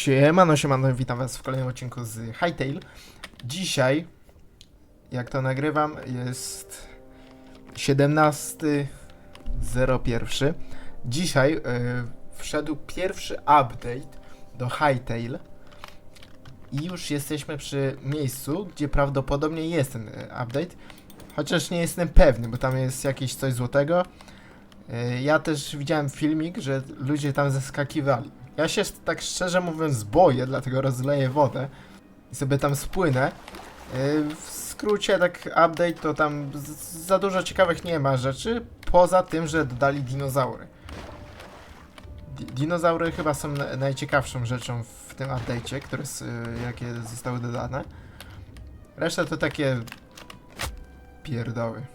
Siemano, siemano, witam was w kolejnym odcinku z Hightail. Dzisiaj, jak to nagrywam, jest 17.01. Dzisiaj y, wszedł pierwszy update do Hightail i już jesteśmy przy miejscu, gdzie prawdopodobnie jest ten y, update, chociaż nie jestem pewny, bo tam jest jakieś coś złotego. Y, Ja też widziałem filmik, że ludzie tam zeskakiwali. Ja się tak szczerze mówiąc boję, dlatego rozleję wodę i sobie tam spłynę. Yy, W skrócie tak update to tam za dużo ciekawych nie ma rzeczy, poza tym, że dodali dinozaury. Di dinozaury chyba są na najciekawszą rzeczą w tym update'cie, które yy, jakie zostały dodane. Reszta to takie pierdoły.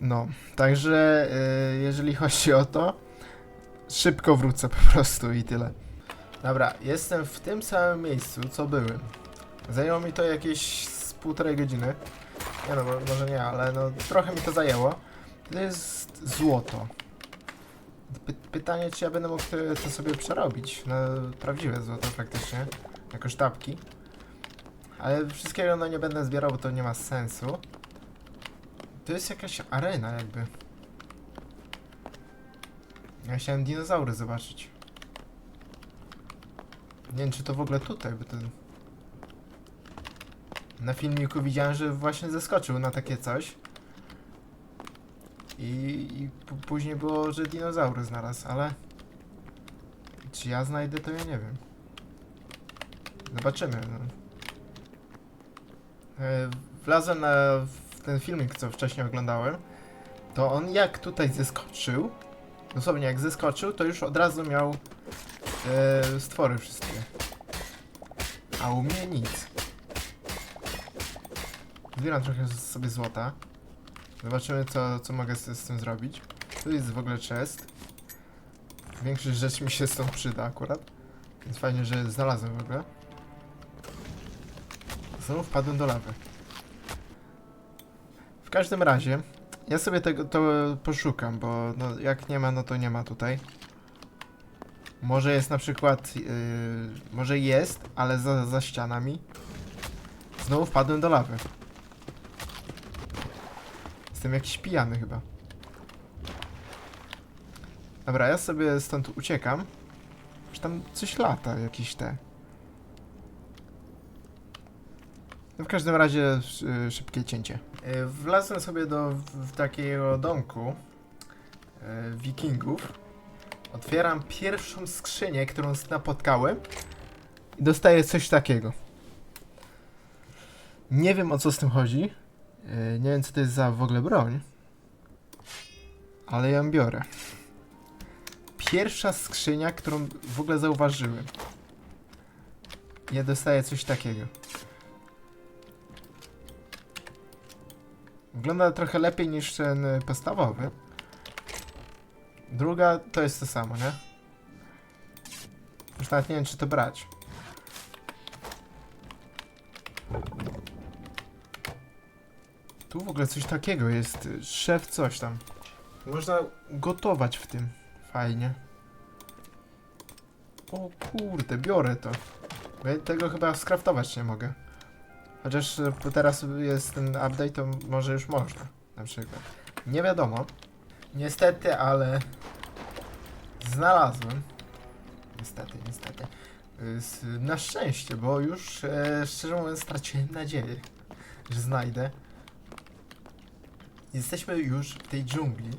No, także y, jeżeli chodzi o to, szybko wrócę po prostu i tyle. Dobra, jestem w tym samym miejscu, co byłem. Zajęło mi to jakieś z półtorej godziny. Nie no, mo- może nie, ale no trochę mi to zajęło. To jest złoto. Py pytanie, czy ja będę mógł to, sobie przerobić na prawdziwe złoto faktycznie, jako sztabki. Ale wszystkiego no nie będę zbierał, bo to nie ma sensu. To jest jakaś arena jakby. Ja chciałem dinozaury zobaczyć. Nie wiem czy to w ogóle tutaj, bo ten... Na filmiku widziałem, że właśnie zeskoczył na takie coś. I, i później było, że dinozaury znalazł, ale... Czy ja znajdę, to ja nie wiem. Zobaczymy. No. E, Wlazłem na ten filmik, co wcześniej oglądałem, to on jak tutaj zeskoczył, dosłownie jak zeskoczył, to już od razu miał e, stwory wszystkie. A u mnie nic. Zbieram trochę sobie złota. Zobaczymy, co, co mogę z, z tym zrobić. Tu jest w ogóle chest. Większość rzeczy mi się stąd przyda akurat. Więc fajnie, że znalazłem w ogóle. Znowu wpadłem do lawy. W każdym razie, ja sobie tego to poszukam, bo no, jak nie ma, no to nie ma tutaj. Może jest na przykład, yy, może jest, ale za, za ścianami. Znowu wpadłem do lawy. Jestem jakiś pijany chyba. Dobra, ja sobie stąd uciekam. Już tam coś lata, jakieś te. No w każdym razie szy- szybkie cięcie. E, Wlazłem sobie do w, takiego domku e, wikingów. Otwieram pierwszą skrzynię, którą napotkałem i dostaję coś takiego. Nie wiem o co z tym chodzi. E, Nie wiem co to jest za w ogóle broń. Ale ją biorę. Pierwsza skrzynia, którą w ogóle zauważyłem. Ja dostaję coś takiego. Wygląda trochę lepiej niż ten y, podstawowy. Druga to jest to samo, nie? Już nawet nie wiem, czy to brać. Tu w ogóle coś takiego jest. y, Szef coś tam. Można gotować w tym. Fajnie. O kurde, biorę to. Bo ja tego chyba skraftować nie mogę. Chociaż e, teraz jest ten update, to może już można. Na przykład. Nie wiadomo. Niestety, ale znalazłem. Niestety, niestety. Na szczęście, bo już e, szczerze mówiąc straciłem nadzieję, że znajdę. Jesteśmy już w tej dżungli.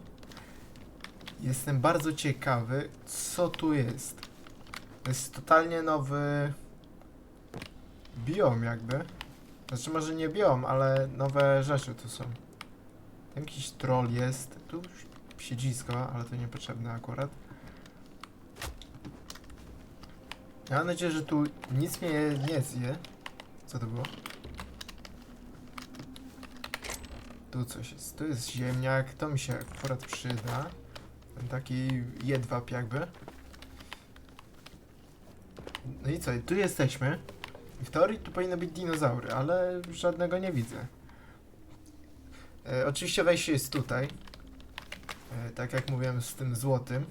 Jestem bardzo ciekawy, co tu jest. To jest totalnie nowy biom jakby. Znaczy może nie biom, ale nowe rzeczy tu są. Tam jakiś troll jest. Tu siedzisko, ale to niepotrzebne akurat. Ja mam nadzieję, że tu nic mnie nie zje. Co to było? Tu coś jest. Tu jest ziemniak. To mi się akurat przyda. Ten taki jedwab jakby. No i co? Tu jesteśmy. I W teorii tu powinny być dinozaury, ale żadnego nie widzę. E, oczywiście wejście jest tutaj. E, tak jak mówiłem z tym złotym.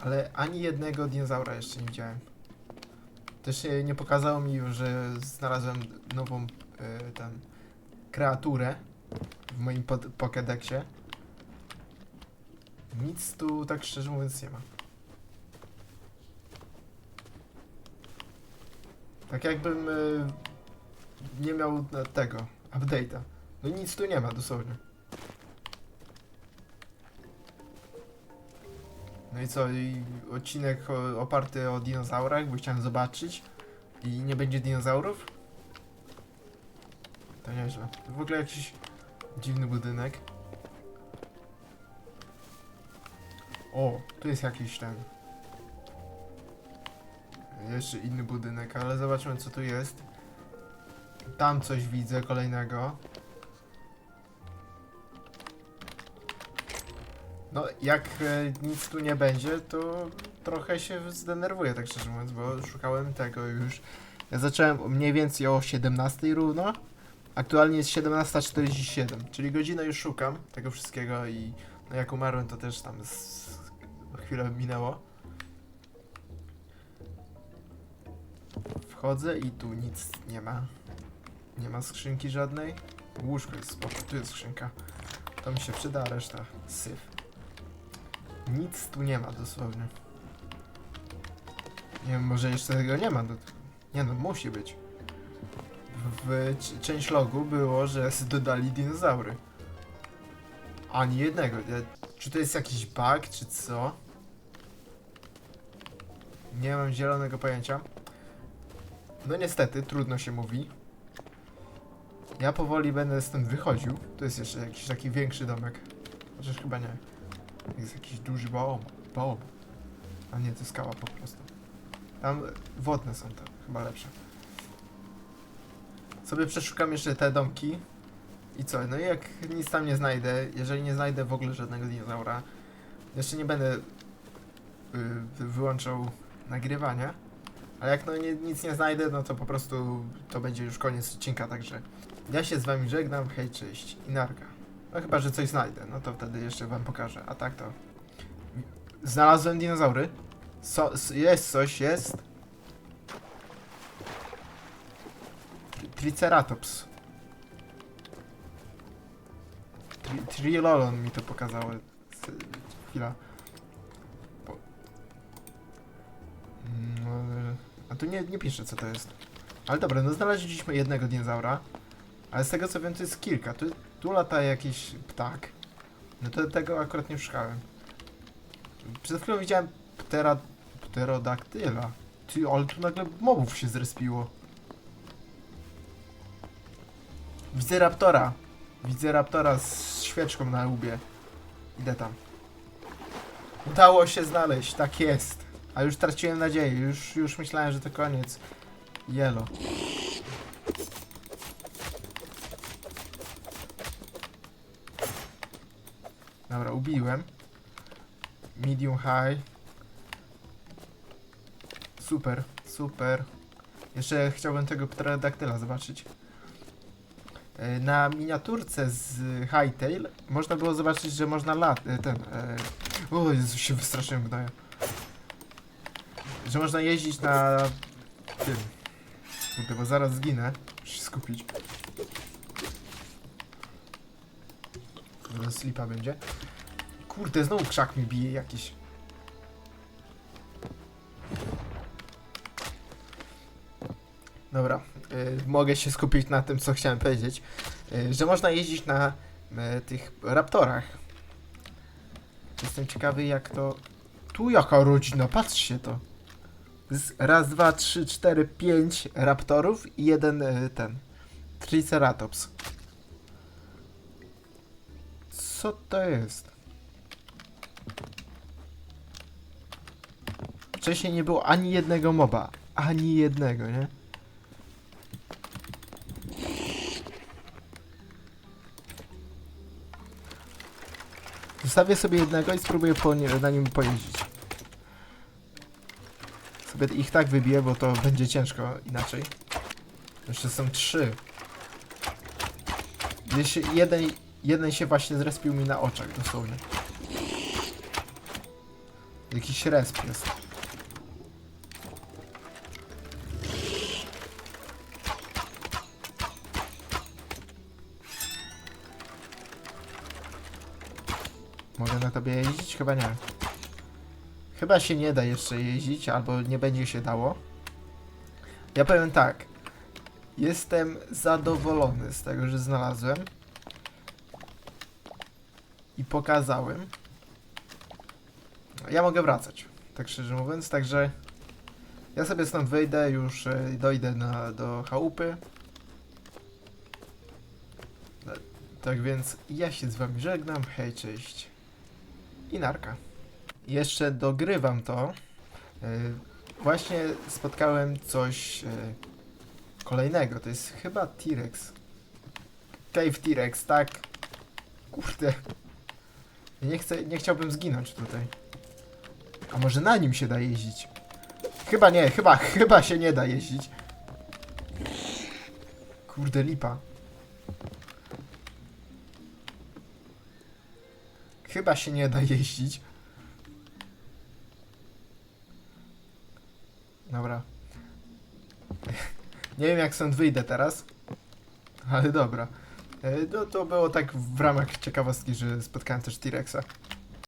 Ale ani jednego dinozaura jeszcze nie widziałem. Też się nie pokazało mi, że znalazłem nową y, tam kreaturę w moim Pokédexie. Nic tu tak szczerze mówiąc nie ma. Tak jakbym y, nie miał na tego update'a. No nic tu nie ma dosłownie. No i co, i odcinek oparty o dinozaurach, bo chciałem zobaczyć i nie będzie dinozaurów? To nieźle. To w ogóle jakiś dziwny budynek. O, tu jest jakiś ten. Jeszcze inny budynek, ale zobaczmy co tu jest. Tam coś widzę kolejnego. No, jak e, nic tu nie będzie, to trochę się zdenerwuję, tak szczerze mówiąc, bo szukałem tego już. Ja zacząłem mniej więcej o 17 równo. Aktualnie jest 17.47, czyli godzinę już szukam tego wszystkiego i no jak umarłem, to też tam z... chwilę minęło. Wchodzę i tu nic nie ma. Nie ma skrzynki żadnej. Łóżko jest spoko, tu jest skrzynka. To mi się przyda, a reszta syf. Nic tu nie ma dosłownie. Nie wiem, może jeszcze tego nie ma. Nie no, musi być. W, część logu było, że dodali dinozaury. Ani jednego. Czy to jest jakiś bug, czy co? Nie mam zielonego pojęcia. No niestety, trudno się mówi. Ja powoli będę stąd wychodził. To jest jeszcze jakiś taki większy domek. Chociaż chyba nie. Jest jakiś duży baom. Baom. A nie, to skała po prostu. Tam wodne są te, chyba lepsze. Sobie przeszukam jeszcze te domki. I co? No i jak nic tam nie znajdę, jeżeli nie znajdę w ogóle żadnego dinozaura, jeszcze nie będę y, wy- wyłączał nagrywania. Ale jak no nie, nic nie znajdę, no to po prostu to będzie już koniec odcinka, także ja się z wami żegnam, hej, cześć i narka. No chyba, że coś znajdę, no to wtedy jeszcze wam pokażę, a tak to... Znalazłem dinozaury. So, jest coś, jest. Tri- Triceratops. Tri Trilolon mi to pokazało. Chwila. A tu nie, nie pisze co to jest. Ale dobra, no znaleźliśmy jednego dinozaura. Ale z tego co wiem to jest kilka. Tu, tu lata jakiś ptak. No to tego akurat nie szukałem. Przed chwilą widziałem ptera, pterodaktyla. Ty, ale tu nagle mobów się zrespiło. Widzę raptora. Widzę raptora z świeczką na łbie. Idę tam. Udało się znaleźć, tak jest. A już traciłem nadzieję, już, już myślałem, że to koniec. Jelo. Dobra, ubiłem. Medium high. Super, super. Jeszcze chciałbym tego pterodaktyla zobaczyć. E, Na miniaturce z Hightail można było zobaczyć, że można lat... e, ten... E, o Jezu, się wystraszyłem gnoja. Że można jeździć na... tym... Bo zaraz zginę. Muszę się skupić. Zaraz slipa będzie. Kurde, znowu krzak mi bije jakiś. Dobra, y, mogę się skupić na tym, co chciałem powiedzieć. Y, że można jeździć na y, tych raptorach. Jestem ciekawy, jak to... Tu jaka rodzina, patrzcie to. Raz, dwa, trzy, cztery, pięć raptorów i jeden y, ten. Triceratops. Co to jest? Wcześniej nie było ani jednego moba. Ani jednego, nie? Zostawię sobie jednego i spróbuję po nie, na nim pojeździć. Ich tak wybiję, bo to będzie ciężko inaczej. Jeszcze są trzy. Gdzieś jeden, jeden się właśnie zrespił mi na oczach, dosłownie. Jakiś resp jest. Mogę na tobie jeździć? Chyba nie. Chyba się nie da jeszcze jeździć, albo nie będzie się dało. Ja powiem tak. Jestem zadowolony z tego, że znalazłem. I pokazałem. Ja mogę wracać, tak szczerze mówiąc, także ja sobie stąd wyjdę, już e, dojdę na, do chałupy. Tak więc ja się z wami żegnam, hej, cześć i narka. Jeszcze dogrywam to. E, Właśnie spotkałem coś e, kolejnego, to jest chyba T-Rex. Cave T-Rex, tak. Kurde. Nie, chcę, nie chciałbym zginąć tutaj. A może na nim się da jeździć? Chyba nie, chyba, chyba się nie da jeździć. Kurde lipa. Chyba się nie da jeździć. Dobra. Nie wiem jak stąd wyjdę teraz. Ale dobra. E, No to było tak w ramach ciekawostki, że spotkałem też T-Rexa.